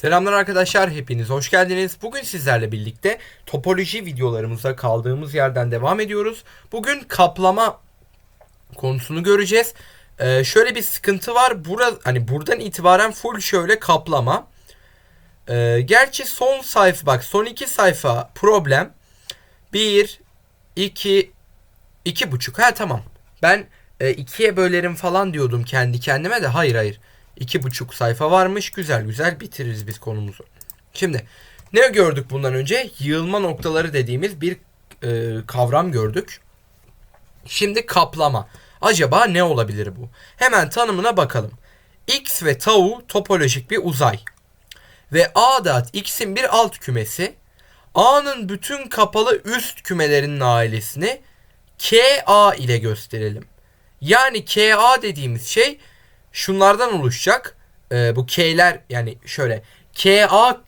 Selamlar arkadaşlar, hepiniz hoş geldiniz. Bugün sizlerle birlikte topoloji videolarımıza kaldığımız yerden devam ediyoruz. Bugün kaplama konusunu göreceğiz. Ee, şöyle bir sıkıntı var. Bura, hani buradan itibaren full şöyle kaplama. Ee, gerçi son sayfa bak son iki sayfa problem. Bir, iki, iki buçuk. Ha tamam. Ben e, ikiye bölerim falan diyordum kendi kendime de. Hayır hayır. İki buçuk sayfa varmış. Güzel güzel bitiririz biz konumuzu. Şimdi ne gördük bundan önce? Yığılma noktaları dediğimiz bir e, kavram gördük. Şimdi kaplama. Acaba ne olabilir bu? Hemen tanımına bakalım. X ve tau topolojik bir uzay. Ve A da X'in bir alt kümesi. A'nın bütün kapalı üst kümelerinin ailesini KA ile gösterelim. Yani KA dediğimiz şey şunlardan oluşacak. Ee, bu K'ler yani şöyle KA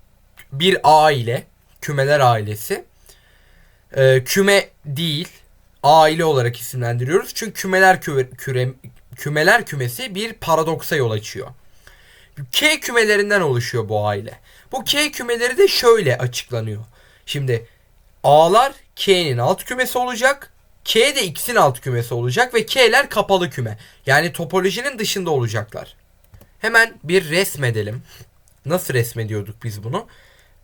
bir A ile kümeler ailesi. Ee, küme değil aile olarak isimlendiriyoruz. Çünkü kümeler küre, küre, kümeler kümesi bir paradoksa yol açıyor. K kümelerinden oluşuyor bu aile. Bu K kümeleri de şöyle açıklanıyor. Şimdi A'lar K'nin alt kümesi olacak. K de X'in alt kümesi olacak ve K'ler kapalı küme. Yani topolojinin dışında olacaklar. Hemen bir resmedelim. Nasıl resmediyorduk biz bunu?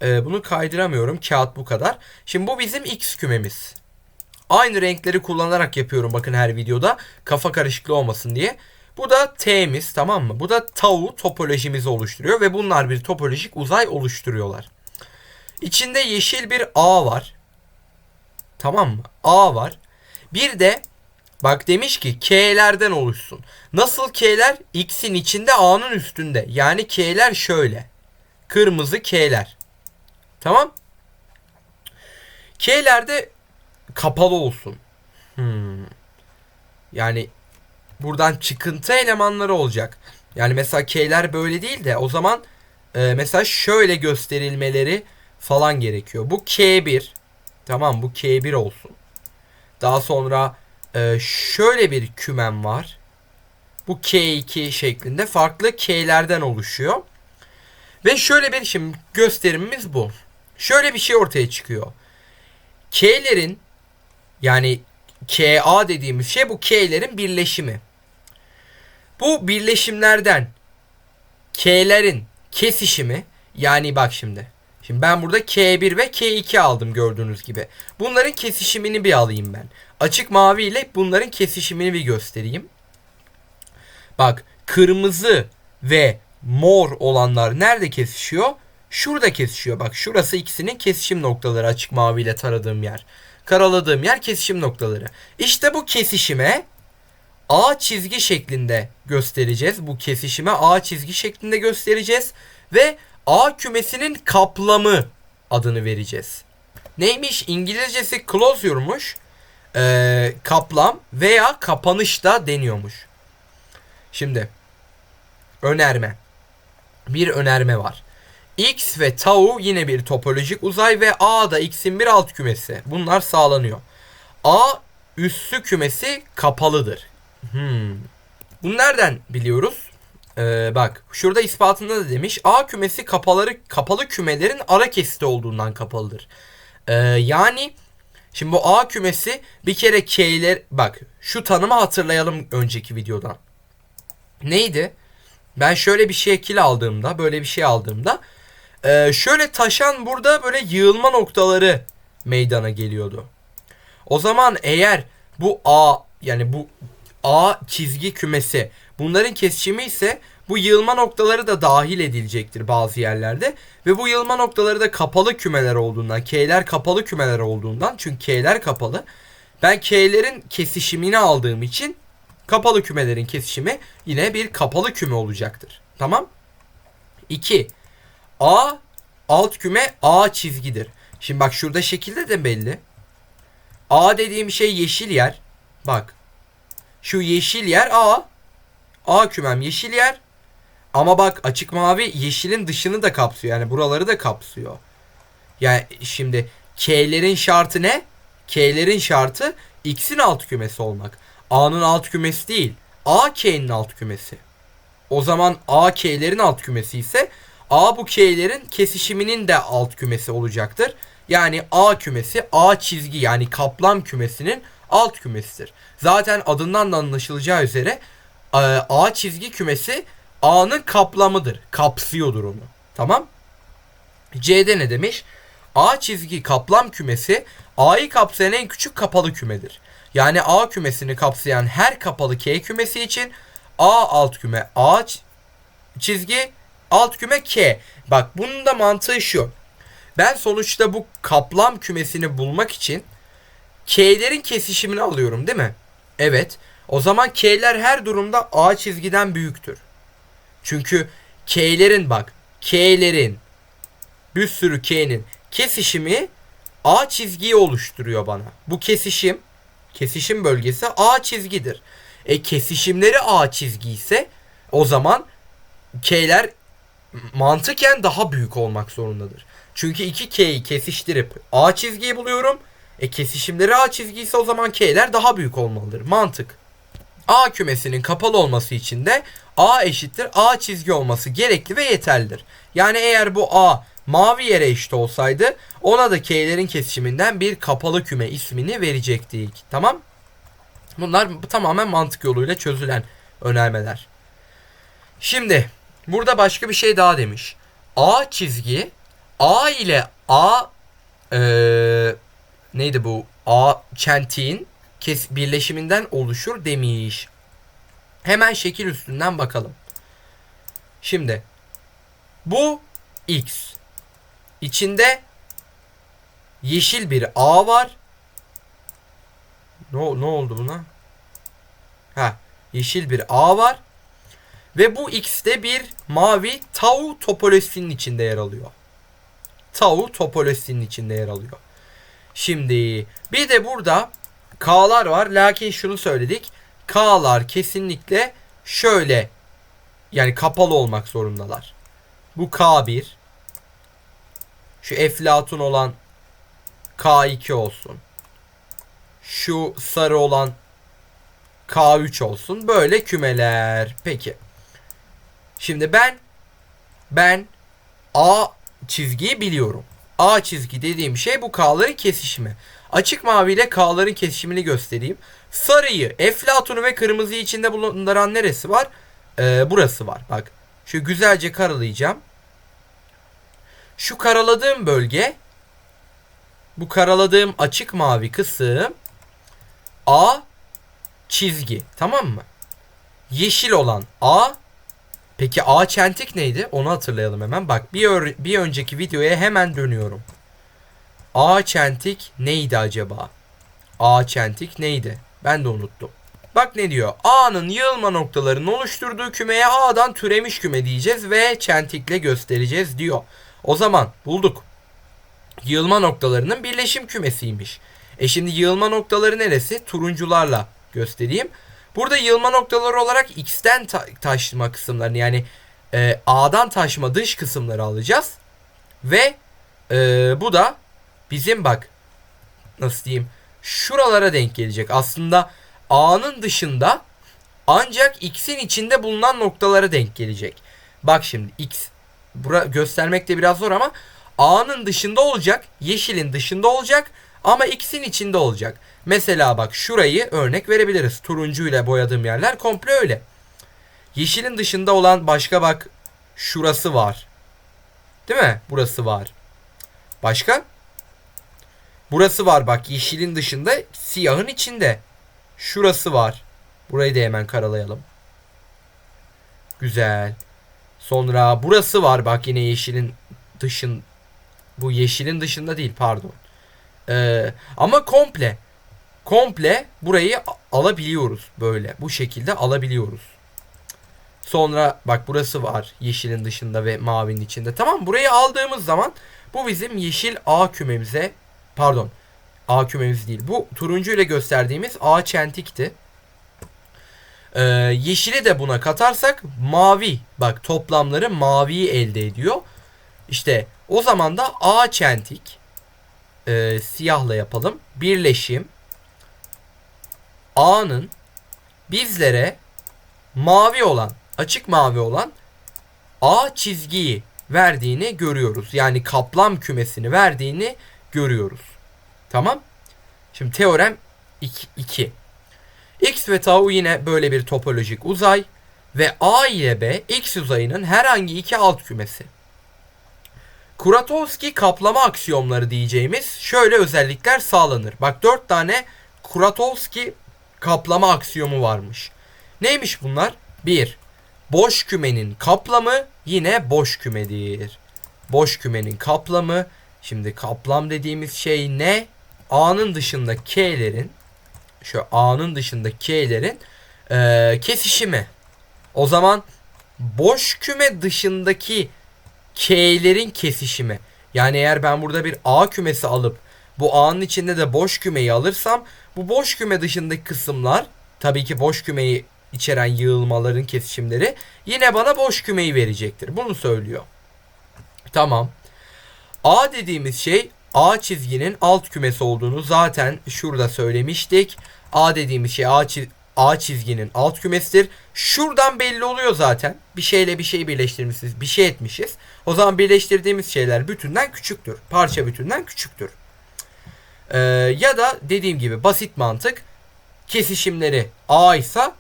Ee, bunu kaydıramıyorum. Kağıt bu kadar. Şimdi bu bizim X kümemiz. Aynı renkleri kullanarak yapıyorum bakın her videoda. Kafa karışıklığı olmasın diye. Bu da T'miz tamam mı? Bu da tau topolojimizi oluşturuyor ve bunlar bir topolojik uzay oluşturuyorlar. İçinde yeşil bir A var. Tamam mı? A var. Bir de bak demiş ki K'lerden oluşsun. Nasıl K'ler? X'in içinde A'nın üstünde. Yani K'ler şöyle. Kırmızı K'ler. Tamam? K'lerde kapalı olsun. Hmm. Yani buradan çıkıntı elemanları olacak. Yani mesela K'ler böyle değil de o zaman e, mesela şöyle gösterilmeleri falan gerekiyor. Bu K1. Tamam bu K1 olsun. Daha sonra e, şöyle bir kümem var. Bu K2 şeklinde farklı K'lerden oluşuyor. Ve şöyle bir şimdi gösterimimiz bu. Şöyle bir şey ortaya çıkıyor. K'lerin yani KA dediğimiz şey bu K'lerin birleşimi. Bu birleşimlerden K'lerin kesişimi yani bak şimdi. Şimdi ben burada K1 ve K2 aldım gördüğünüz gibi. Bunların kesişimini bir alayım ben. Açık mavi ile bunların kesişimini bir göstereyim. Bak kırmızı ve mor olanlar nerede kesişiyor? Şurada kesişiyor. Bak şurası ikisinin kesişim noktaları açık mavi ile taradığım yer. Karaladığım yer kesişim noktaları. İşte bu kesişime A çizgi şeklinde göstereceğiz. Bu kesişime A çizgi şeklinde göstereceğiz. Ve A kümesinin kaplamı adını vereceğiz. Neymiş? İngilizcesi closure'muş. Ee, kaplam veya kapanış da deniyormuş. Şimdi önerme. Bir önerme var. X ve tau yine bir topolojik uzay ve A da X'in bir alt kümesi. Bunlar sağlanıyor. A üssü kümesi kapalıdır. Hmm. Bunu nereden biliyoruz? Ee, bak şurada ispatında da demiş. A kümesi kapaları kapalı kümelerin ara kesiti olduğundan kapalıdır. Ee, yani şimdi bu A kümesi bir kere K'ler bak şu tanımı hatırlayalım önceki videodan. Neydi? Ben şöyle bir şekil aldığımda böyle bir şey aldığımda ee, şöyle taşan burada böyle yığılma noktaları meydana geliyordu. O zaman eğer bu A yani bu A çizgi kümesi bunların kesişimi ise bu yığılma noktaları da dahil edilecektir bazı yerlerde. Ve bu yığılma noktaları da kapalı kümeler olduğundan, K'ler kapalı kümeler olduğundan çünkü K'ler kapalı. Ben K'lerin kesişimini aldığım için kapalı kümelerin kesişimi yine bir kapalı küme olacaktır. Tamam? 2. A alt küme A çizgidir. Şimdi bak şurada şekilde de belli. A dediğim şey yeşil yer. Bak. Şu yeşil yer A. A kümem yeşil yer. Ama bak açık mavi yeşilin dışını da kapsıyor. Yani buraları da kapsıyor. Yani şimdi K'lerin şartı ne? K'lerin şartı X'in alt kümesi olmak. A'nın alt kümesi değil. A K'nin alt kümesi. O zaman A K'lerin alt kümesi ise A bu K'lerin kesişiminin de alt kümesi olacaktır. Yani A kümesi A çizgi yani kaplam kümesinin alt kümesidir. Zaten adından da anlaşılacağı üzere A çizgi kümesi A'nın kaplamıdır. Kapsıyordur onu. Tamam? C'de ne demiş? A çizgi kaplam kümesi A'yı kapsayan en küçük kapalı kümedir. Yani A kümesini kapsayan her kapalı K kümesi için A alt küme A çizgi alt küme K. Bak bunun da mantığı şu. Ben sonuçta bu kaplam kümesini bulmak için K'lerin kesişimini alıyorum değil mi? Evet. O zaman K'ler her durumda A çizgiden büyüktür. Çünkü K'lerin bak K'lerin bir sürü K'nin kesişimi A çizgiyi oluşturuyor bana. Bu kesişim kesişim bölgesi A çizgidir. E kesişimleri A çizgi ise o zaman K'ler mantıken daha büyük olmak zorundadır. Çünkü iki K'yi kesiştirip A çizgiyi buluyorum. E kesişimleri A çizgi ise o zaman K'ler daha büyük olmalıdır. Mantık. A kümesinin kapalı olması için de A eşittir A çizgi olması gerekli ve yeterlidir. Yani eğer bu A mavi yere eşit olsaydı ona da K'lerin kesişiminden bir kapalı küme ismini verecektik. Tamam? Bunlar tamamen mantık yoluyla çözülen önermeler. Şimdi burada başka bir şey daha demiş. A çizgi A ile A ee, neydi bu? A çentiğin kes birleşiminden oluşur demiş. Hemen şekil üstünden bakalım. Şimdi bu X. İçinde yeşil bir A var. Ne, ne oldu buna? Ha, yeşil bir A var. Ve bu X'te bir mavi tau topolojisinin içinde yer alıyor. Tau topolojisinin içinde yer alıyor. Şimdi bir de burada K'lar var. Lakin şunu söyledik. K'lar kesinlikle şöyle yani kapalı olmak zorundalar. Bu K1 şu eflatun olan K2 olsun. Şu sarı olan K3 olsun. Böyle kümeler. Peki. Şimdi ben ben A çizgiyi biliyorum. A çizgi dediğim şey bu K'ların kesişimi. Açık mavi ile K'ların kesişimini göstereyim. Sarıyı, eflatunu ve kırmızıyı içinde bulunduran neresi var? Ee, burası var. Bak. Şu güzelce karalayacağım. Şu karaladığım bölge bu karaladığım açık mavi kısım A çizgi. Tamam mı? Yeşil olan A Peki A çentik neydi? Onu hatırlayalım hemen. Bak bir, bir önceki videoya hemen dönüyorum. A çentik neydi acaba? A çentik neydi? Ben de unuttum. Bak ne diyor? A'nın yığılma noktalarının oluşturduğu kümeye A'dan türemiş küme diyeceğiz ve çentikle göstereceğiz diyor. O zaman bulduk. Yığılma noktalarının birleşim kümesiymiş. E şimdi yığılma noktaları neresi? Turuncularla göstereyim. Burada yığılma noktaları olarak X'ten ta taşıma kısımlarını yani e, A'dan taşıma dış kısımları alacağız. Ve e, bu da bizim bak nasıl diyeyim şuralara denk gelecek. Aslında A'nın dışında ancak X'in içinde bulunan noktalara denk gelecek. Bak şimdi X bura göstermek de biraz zor ama A'nın dışında olacak, yeşilin dışında olacak ama X'in içinde olacak. Mesela bak şurayı örnek verebiliriz. Turuncu ile boyadığım yerler komple öyle. Yeşilin dışında olan başka bak şurası var. Değil mi? Burası var. Başka? Burası var bak yeşilin dışında siyahın içinde. Şurası var. Burayı da hemen karalayalım. Güzel. Sonra burası var bak yine yeşilin dışın bu yeşilin dışında değil pardon. Ee, ama komple komple burayı alabiliyoruz böyle. Bu şekilde alabiliyoruz. Sonra bak burası var yeşilin dışında ve mavinin içinde. Tamam burayı aldığımız zaman bu bizim yeşil A kümemize pardon A kümemiz değil. Bu turuncu ile gösterdiğimiz A çentikti. Ee, yeşili de buna katarsak mavi bak toplamları maviyi elde ediyor. İşte o zaman da A çentik e, siyahla yapalım. Birleşim A'nın bizlere mavi olan, açık mavi olan A çizgiyi verdiğini görüyoruz. Yani kaplam kümesini verdiğini görüyoruz. Tamam? Şimdi teorem 2. X ve tau yine böyle bir topolojik uzay ve A ile B X uzayının herhangi iki alt kümesi. Kuratowski kaplama aksiyomları diyeceğimiz şöyle özellikler sağlanır. Bak 4 tane Kuratowski kaplama aksiyomu varmış. Neymiş bunlar? 1. Boş kümenin kaplamı yine boş kümedir. Boş kümenin kaplamı şimdi kaplam dediğimiz şey ne? A'nın dışında K'lerin şu A'nın dışında K'lerin e, kesişimi. O zaman boş küme dışındaki K'lerin kesişimi. Yani eğer ben burada bir A kümesi alıp bu A'nın içinde de boş kümeyi alırsam bu boş küme dışındaki kısımlar tabii ki boş kümeyi içeren yığılmaların kesişimleri yine bana boş kümeyi verecektir. Bunu söylüyor. Tamam. A dediğimiz şey A çizginin alt kümesi olduğunu zaten şurada söylemiştik. A dediğimiz şey A, çiz A çizginin alt kümesidir. Şuradan belli oluyor zaten. Bir şeyle bir şey birleştirmişiz. Bir şey etmişiz. O zaman birleştirdiğimiz şeyler bütünden küçüktür. Parça bütünden küçüktür. Ee, ya da dediğim gibi basit mantık kesişimleri A ise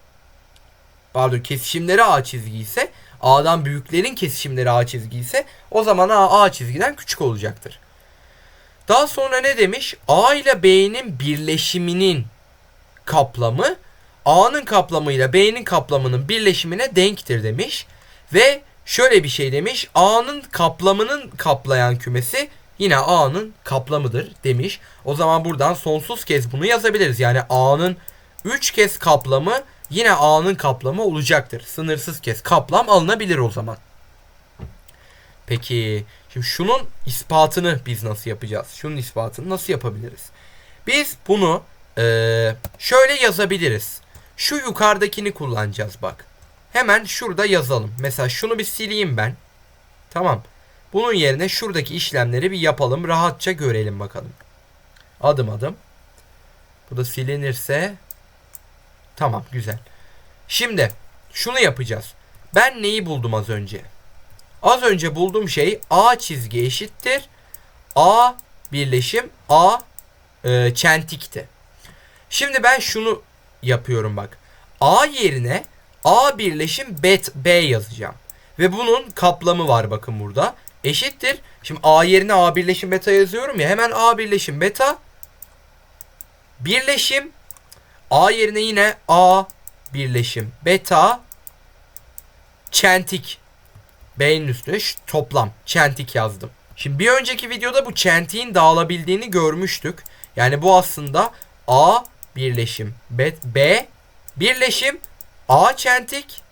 pardon kesişimleri A çizgi ise A'dan büyüklerin kesişimleri A çizgi ise o zaman A, A çizgiden küçük olacaktır. Daha sonra ne demiş? A ile B'nin birleşiminin kaplamı A'nın kaplamı ile B'nin kaplamının birleşimine denktir demiş. Ve şöyle bir şey demiş. A'nın kaplamının kaplayan kümesi yine A'nın kaplamıdır demiş. O zaman buradan sonsuz kez bunu yazabiliriz. Yani A'nın 3 kez kaplamı yine A'nın kaplamı olacaktır. Sınırsız kez kaplam alınabilir o zaman. Peki şimdi şunun ispatını biz nasıl yapacağız? Şunun ispatını nasıl yapabiliriz? Biz bunu e, şöyle yazabiliriz. Şu yukarıdakini kullanacağız bak. Hemen şurada yazalım. Mesela şunu bir sileyim ben. Tamam. Bunun yerine şuradaki işlemleri bir yapalım. Rahatça görelim bakalım. Adım adım. Bu da silinirse. Tamam güzel. Şimdi şunu yapacağız. Ben neyi buldum az önce? Az önce bulduğum şey A çizgi eşittir. A birleşim A e, çentikti. Şimdi ben şunu yapıyorum bak. A yerine A birleşim bet B yazacağım. Ve bunun kaplamı var bakın burada. Eşittir. Şimdi A yerine A birleşim beta yazıyorum ya. Hemen A birleşim beta birleşim A yerine yine A birleşim beta çentik B'nin üstüne toplam çentik yazdım. Şimdi bir önceki videoda bu çentiğin dağılabildiğini görmüştük. Yani bu aslında A birleşim B, B birleşim A çentik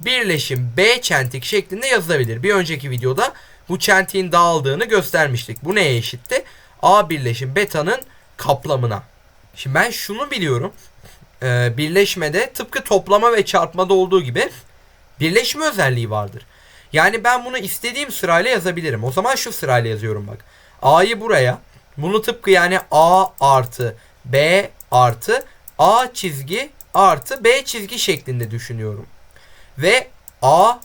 birleşim B çentik şeklinde yazılabilir. Bir önceki videoda bu çentiğin dağıldığını göstermiştik. Bu neye eşitti? A birleşim beta'nın kaplamına. Şimdi ben şunu biliyorum. Ee, birleşmede tıpkı toplama ve çarpmada olduğu gibi birleşme özelliği vardır. Yani ben bunu istediğim sırayla yazabilirim. O zaman şu sırayla yazıyorum bak. A'yı buraya. Bunu tıpkı yani A artı B artı A çizgi artı B çizgi şeklinde düşünüyorum. Ve A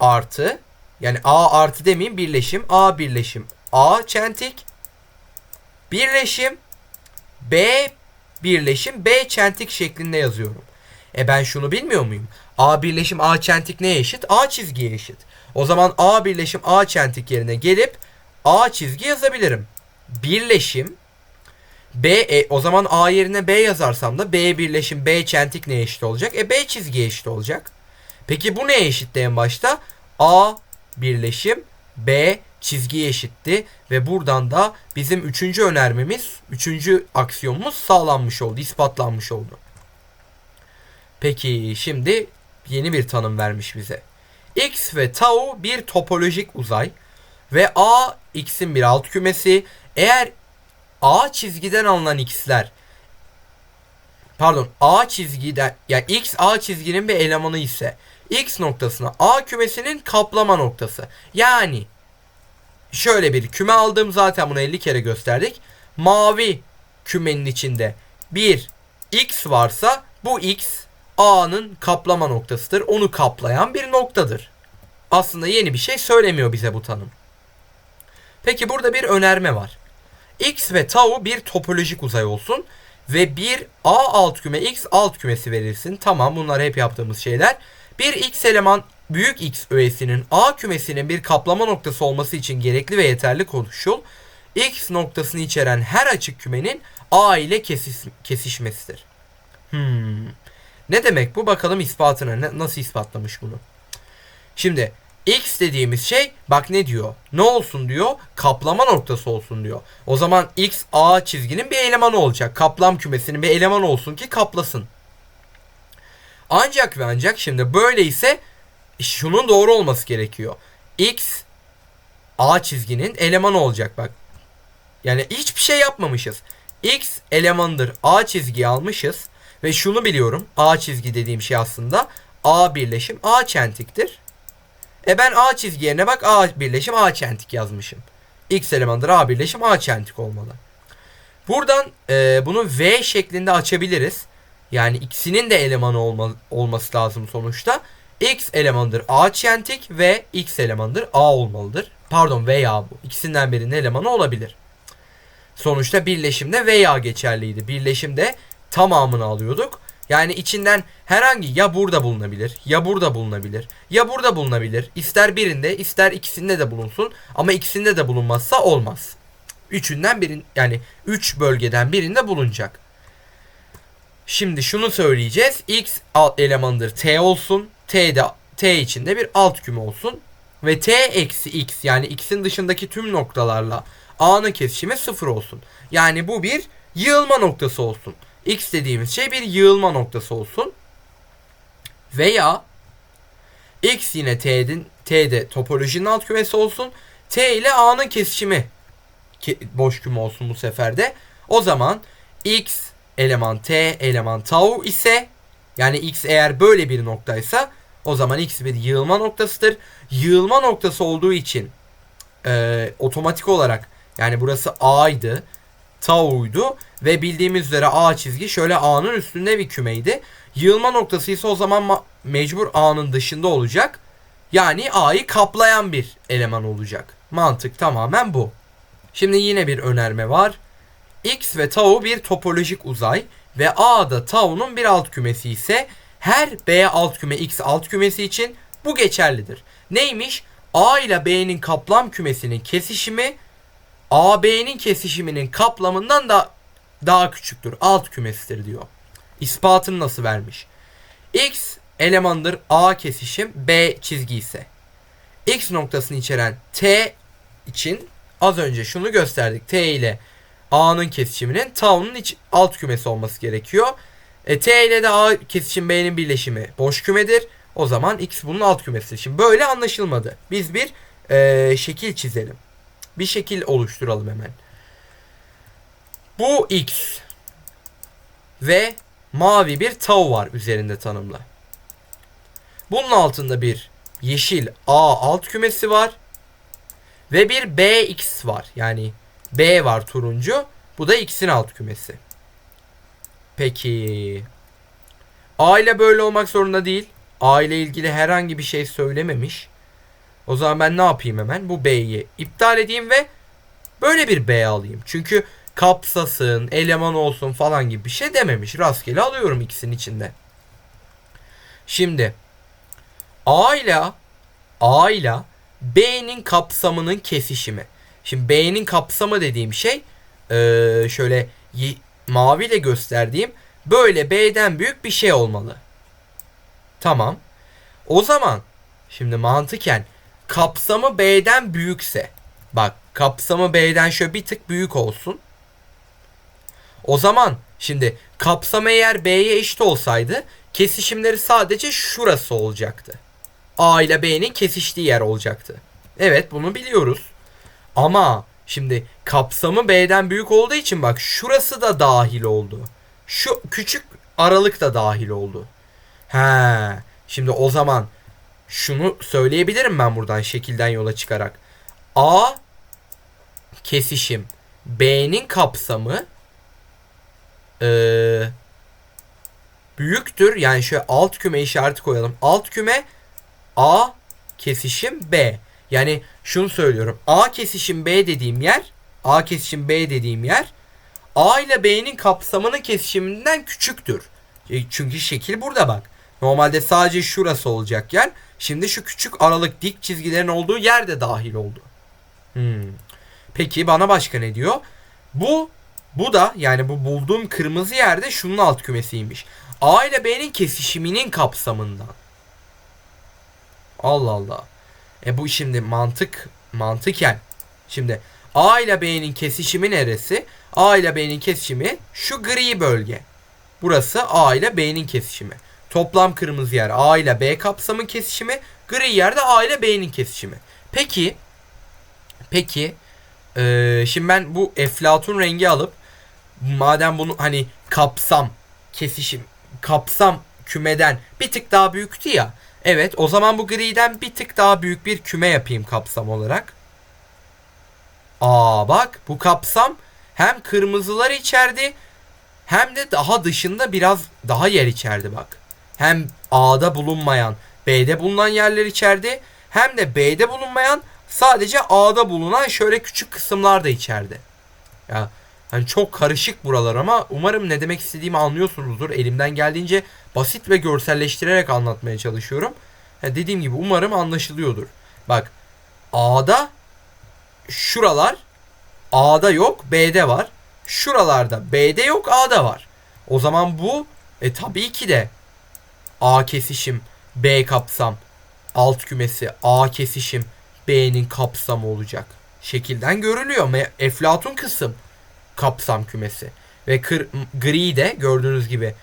artı yani A artı demeyeyim birleşim A birleşim A çentik birleşim B birleşim B çentik şeklinde yazıyorum. E ben şunu bilmiyor muyum? A birleşim A çentik neye eşit? A çizgiye eşit. O zaman A birleşim A çentik yerine gelip A çizgi yazabilirim. Birleşim B e, o zaman A yerine B yazarsam da B birleşim B çentik neye eşit olacak? E B çizgiye eşit olacak. Peki bu neye eşitti en başta? A birleşim B çizgiye eşitti ve buradan da bizim üçüncü önermemiz, üçüncü aksiyonumuz sağlanmış oldu, ispatlanmış oldu. Peki şimdi yeni bir tanım vermiş bize. X ve tau bir topolojik uzay ve A x'in bir alt kümesi. Eğer A çizgiden alınan x'ler pardon A çizgiden yani x A çizginin bir elemanı ise x noktasına A kümesinin kaplama noktası. Yani şöyle bir küme aldım zaten bunu 50 kere gösterdik. Mavi kümenin içinde bir x varsa bu x A'nın kaplama noktasıdır. Onu kaplayan bir noktadır. aslında yeni bir şey söylemiyor bize bu tanım. Peki burada bir önerme var. X ve tau bir topolojik uzay olsun ve bir A alt küme X alt kümesi verilsin. Tamam bunlar hep yaptığımız şeyler. Bir X eleman büyük X öğesinin A kümesinin bir kaplama noktası olması için gerekli ve yeterli koşul X noktasını içeren her açık kümenin A ile kesis kesişmesidir. Hmm. Ne demek bu? Bakalım ispatına ne, nasıl ispatlamış bunu. Şimdi X dediğimiz şey bak ne diyor? Ne olsun diyor? Kaplama noktası olsun diyor. O zaman X A çizginin bir elemanı olacak. Kaplam kümesinin bir elemanı olsun ki kaplasın. Ancak ve ancak şimdi böyle ise şunun doğru olması gerekiyor. X A çizginin elemanı olacak bak. Yani hiçbir şey yapmamışız. X elemandır. A çizgiyi almışız. Ve şunu biliyorum. A çizgi dediğim şey aslında A birleşim A çentiktir. E ben A çizgi yerine bak A birleşim A çentik yazmışım. X elemandır A birleşim A çentik olmalı. Buradan e, bunu V şeklinde açabiliriz. Yani ikisinin de elemanı olma, olması lazım sonuçta. X elemandır A çentik ve X elemandır A olmalıdır. Pardon veya bu. İkisinden birinin elemanı olabilir. Sonuçta birleşimde veya geçerliydi. Birleşimde tamamını alıyorduk. Yani içinden herhangi ya burada bulunabilir, ya burada bulunabilir, ya burada bulunabilir. İster birinde, ister ikisinde de bulunsun ama ikisinde de bulunmazsa olmaz. Üçünden birin yani üç bölgeden birinde bulunacak. Şimdi şunu söyleyeceğiz. X alt elemandır T olsun. T de T içinde bir alt küme olsun. Ve T eksi X yani X'in dışındaki tüm noktalarla A'nın kesişimi sıfır olsun. Yani bu bir yığılma noktası olsun. X dediğimiz şey bir yığılma noktası olsun. Veya X yine T'nin T'de topolojinin alt kümesi olsun. T ile A'nın kesişimi boş küme olsun bu sefer de. O zaman X eleman T eleman tau ise yani X eğer böyle bir noktaysa o zaman X bir yığılma noktasıdır. Yığılma noktası olduğu için e, otomatik olarak yani burası A'ydı. Tau'ydu ve bildiğimiz üzere A çizgi şöyle A'nın üstünde bir kümeydi. Yığılma noktası ise o zaman mecbur A'nın dışında olacak. Yani A'yı kaplayan bir eleman olacak. Mantık tamamen bu. Şimdi yine bir önerme var. X ve Tau bir topolojik uzay ve A da Tau'nun bir alt kümesi ise her B alt küme X alt kümesi için bu geçerlidir. Neymiş? A ile B'nin kaplam kümesinin kesişimi AB'nin kesişiminin kaplamından da daha küçüktür. Alt kümesidir diyor. İspatını nasıl vermiş? X elemandır A kesişim B çizgi ise. X noktasını içeren T için az önce şunu gösterdik. T ile A'nın kesişiminin Tau'nun iç alt kümesi olması gerekiyor. E, T ile de A kesişim B'nin birleşimi boş kümedir. O zaman X bunun alt kümesidir. Şimdi böyle anlaşılmadı. Biz bir e, şekil çizelim bir şekil oluşturalım hemen. Bu X ve mavi bir tau var üzerinde tanımla. Bunun altında bir yeşil A alt kümesi var ve bir BX var. Yani B var turuncu. Bu da X'in alt kümesi. Peki A ile böyle olmak zorunda değil. A ile ilgili herhangi bir şey söylememiş. O zaman ben ne yapayım hemen? Bu B'yi iptal edeyim ve böyle bir B alayım. Çünkü kapsasın, eleman olsun falan gibi bir şey dememiş. Rastgele alıyorum ikisinin içinde. Şimdi A ile A ile B'nin kapsamının kesişimi. Şimdi B'nin kapsamı dediğim şey ee, şöyle maviyle gösterdiğim böyle B'den büyük bir şey olmalı. Tamam. O zaman şimdi mantıken kapsamı B'den büyükse bak kapsamı B'den şöyle bir tık büyük olsun. O zaman şimdi kapsamı eğer B'ye eşit olsaydı kesişimleri sadece şurası olacaktı. A ile B'nin kesiştiği yer olacaktı. Evet bunu biliyoruz. Ama şimdi kapsamı B'den büyük olduğu için bak şurası da dahil oldu. Şu küçük aralık da dahil oldu. He. Şimdi o zaman şunu söyleyebilirim ben buradan şekilden yola çıkarak. A kesişim B'nin kapsamı ee, büyüktür. Yani şöyle alt küme işareti koyalım. Alt küme A kesişim B. Yani şunu söylüyorum. A kesişim B dediğim yer A kesişim B dediğim yer A ile B'nin kapsamının kesişiminden küçüktür. E, Çünkü şekil burada bak. Normalde sadece şurası olacak yer. Şimdi şu küçük aralık dik çizgilerin olduğu yer de dahil oldu. Hmm. Peki bana başka ne diyor? Bu bu da yani bu bulduğum kırmızı yerde şunun alt kümesiymiş. A ile B'nin kesişiminin kapsamından. Allah Allah. E bu şimdi mantık mantıken. Şimdi A ile B'nin kesişimi neresi? A ile B'nin kesişimi şu gri bölge. Burası A ile B'nin kesişimi. Toplam kırmızı yer A ile B kapsamı kesişimi. Gri yerde A ile B'nin kesişimi. Peki peki ee, şimdi ben bu eflatun rengi alıp madem bunu hani kapsam kesişim kapsam kümeden bir tık daha büyüktü ya. Evet o zaman bu griden bir tık daha büyük bir küme yapayım kapsam olarak. Aa bak bu kapsam hem kırmızılar içerdi hem de daha dışında biraz daha yer içerdi bak. Hem A'da bulunmayan B'de bulunan yerler içerdi hem de B'de bulunmayan sadece A'da bulunan şöyle küçük kısımlar da içerdi. Ya hani çok karışık buralar ama umarım ne demek istediğimi anlıyorsunuzdur. Elimden geldiğince basit ve görselleştirerek anlatmaya çalışıyorum. Ha, dediğim gibi umarım anlaşılıyordur. Bak A'da şuralar A'da yok B'de var. Şuralarda B'de yok A'da var. O zaman bu e tabii ki de A kesişim B kapsam alt kümesi A kesişim B'nin kapsamı olacak. Şekilden görülüyor. Eflatun kısım kapsam kümesi. Ve kır, gri de gördüğünüz gibi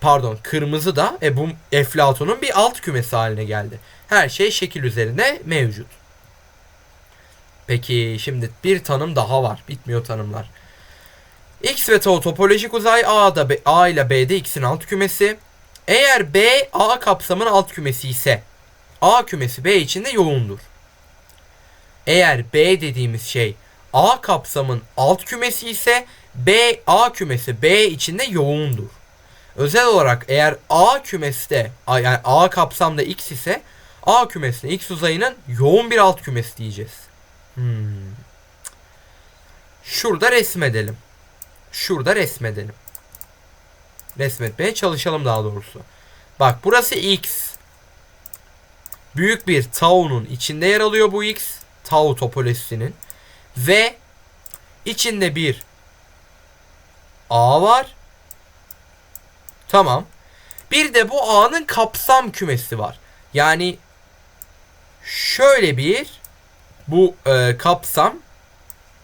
pardon kırmızı da e, bu Eflatun'un bir alt kümesi haline geldi. Her şey şekil üzerinde mevcut. Peki şimdi bir tanım daha var. Bitmiyor tanımlar. X ve tau topolojik uzay A'da B, A ile B'de X'in alt kümesi. Eğer B A kapsamının alt kümesi ise A kümesi B içinde yoğundur. Eğer B dediğimiz şey A kapsamın alt kümesi ise B A kümesi B içinde yoğundur. Özel olarak eğer A kümeste yani A kapsamda X ise A kümesine X uzayının yoğun bir alt kümesi diyeceğiz. Hmm. Şurada resmedelim. Şurada resmedelim. Resmetmeye çalışalım daha doğrusu. Bak burası X. Büyük bir tau'nun içinde yer alıyor bu X. Tau topolojisinin. Ve içinde bir A var. Tamam. Bir de bu A'nın kapsam kümesi var. Yani şöyle bir bu e, kapsam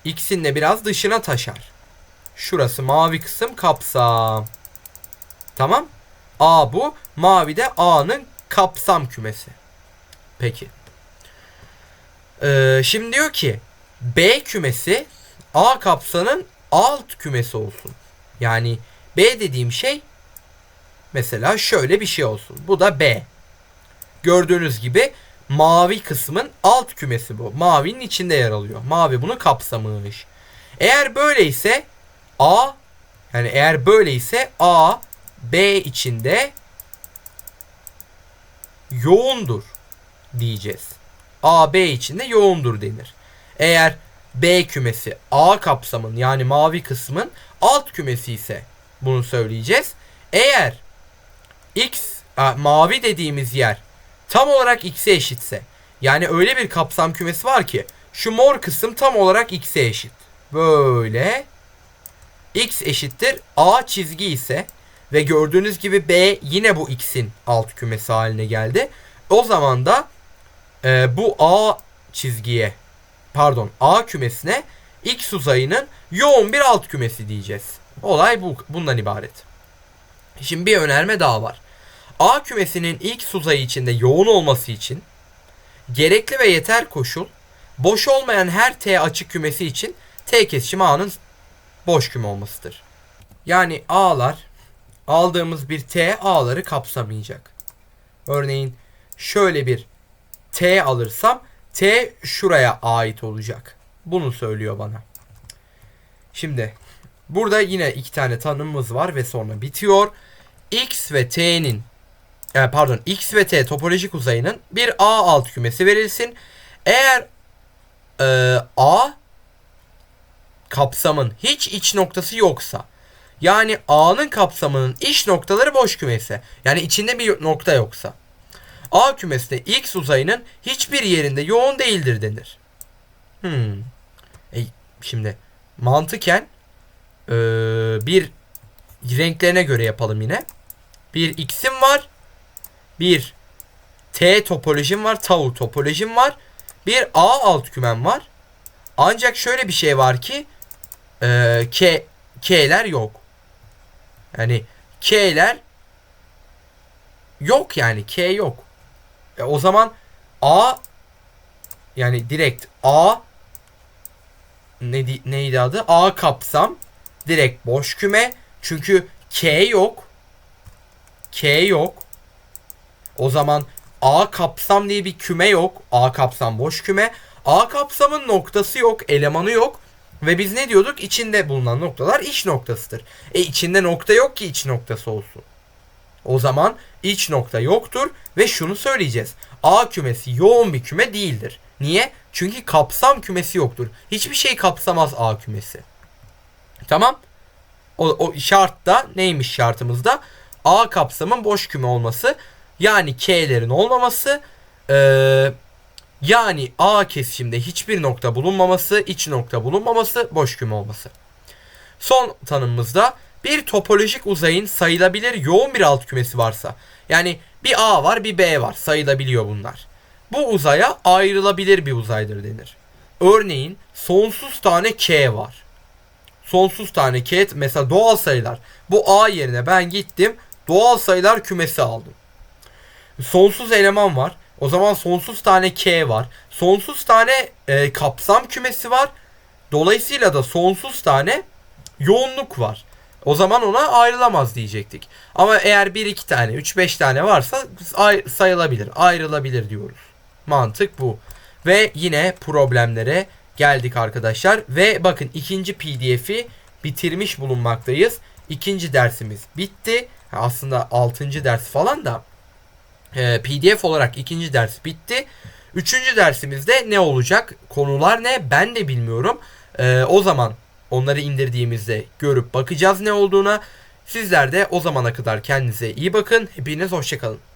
X'in de biraz dışına taşar. Şurası mavi kısım kapsam. Tamam. A bu. Mavi de A'nın kapsam kümesi. Peki. Ee, şimdi diyor ki B kümesi A kapsanın alt kümesi olsun. Yani B dediğim şey mesela şöyle bir şey olsun. Bu da B. Gördüğünüz gibi mavi kısmın alt kümesi bu. Mavinin içinde yer alıyor. Mavi bunu kapsamış. Eğer böyleyse A yani eğer böyleyse A B içinde yoğundur diyeceğiz. A B içinde yoğundur denir. Eğer B kümesi A kapsamın yani mavi kısmın alt kümesi ise bunu söyleyeceğiz. Eğer X a, mavi dediğimiz yer tam olarak X'e eşitse yani öyle bir kapsam kümesi var ki şu mor kısım tam olarak X'e eşit. Böyle X eşittir A çizgi ise ve gördüğünüz gibi B yine bu X'in alt kümesi haline geldi. O zaman da e, bu A çizgiye pardon A kümesine X uzayının yoğun bir alt kümesi diyeceğiz. Olay bu bundan ibaret. Şimdi bir önerme daha var. A kümesinin X uzayı içinde yoğun olması için gerekli ve yeter koşul boş olmayan her T açık kümesi için T kesişimi A'nın boş küme olmasıdır. Yani A'lar aldığımız bir T A'ları kapsamayacak. Örneğin şöyle bir T alırsam T şuraya ait olacak. Bunu söylüyor bana. Şimdi burada yine iki tane tanımımız var ve sonra bitiyor. X ve T'nin e, pardon X ve T topolojik uzayının bir A alt kümesi verilsin. Eğer e, A kapsamın hiç iç noktası yoksa yani A'nın kapsamının iç noktaları boş kümesi yani içinde bir nokta yoksa A kümesinde X uzayının hiçbir yerinde yoğun değildir denir. Hmm. E, şimdi mantıken e, bir renklerine göre yapalım yine. Bir X'im var. Bir T topolojim var. Tau topolojim var. Bir A alt kümem var. Ancak şöyle bir şey var ki e, K K'ler yok. Yani K'ler yok yani K yok. E, o zaman A yani direkt A ne, neydi adı? A kapsam direkt boş küme. Çünkü K yok. K yok. O zaman A kapsam diye bir küme yok. A kapsam boş küme. A kapsamın noktası yok, elemanı yok. Ve biz ne diyorduk? İçinde bulunan noktalar iç noktasıdır. E içinde nokta yok ki iç noktası olsun. O zaman iç nokta yoktur ve şunu söyleyeceğiz. A kümesi yoğun bir küme değildir. Niye? Çünkü kapsam kümesi yoktur. Hiçbir şey kapsamaz A kümesi. Tamam? O, o şart da neymiş şartımızda? A kapsamın boş küme olması. Yani K'lerin olmaması. Ee, yani A kesişimde hiçbir nokta bulunmaması, iç nokta bulunmaması, boş küme olması. Son tanımımızda bir topolojik uzayın sayılabilir yoğun bir alt kümesi varsa. Yani bir A var bir B var sayılabiliyor bunlar. Bu uzaya ayrılabilir bir uzaydır denir. Örneğin sonsuz tane K var. Sonsuz tane K mesela doğal sayılar. Bu A yerine ben gittim doğal sayılar kümesi aldım. Sonsuz eleman var. O zaman sonsuz tane K var. Sonsuz tane e, kapsam kümesi var. Dolayısıyla da sonsuz tane yoğunluk var. O zaman ona ayrılamaz diyecektik. Ama eğer 1-2 tane, 3-5 tane varsa sayılabilir, ayrılabilir diyoruz. Mantık bu. Ve yine problemlere geldik arkadaşlar. Ve bakın ikinci pdf'i bitirmiş bulunmaktayız. İkinci dersimiz bitti. Aslında altıncı ders falan da e, pdf olarak ikinci ders bitti. Üçüncü dersimizde ne olacak? Konular ne? Ben de bilmiyorum. E, o zaman onları indirdiğimizde görüp bakacağız ne olduğuna. Sizler de o zamana kadar kendinize iyi bakın. Hepiniz hoşçakalın.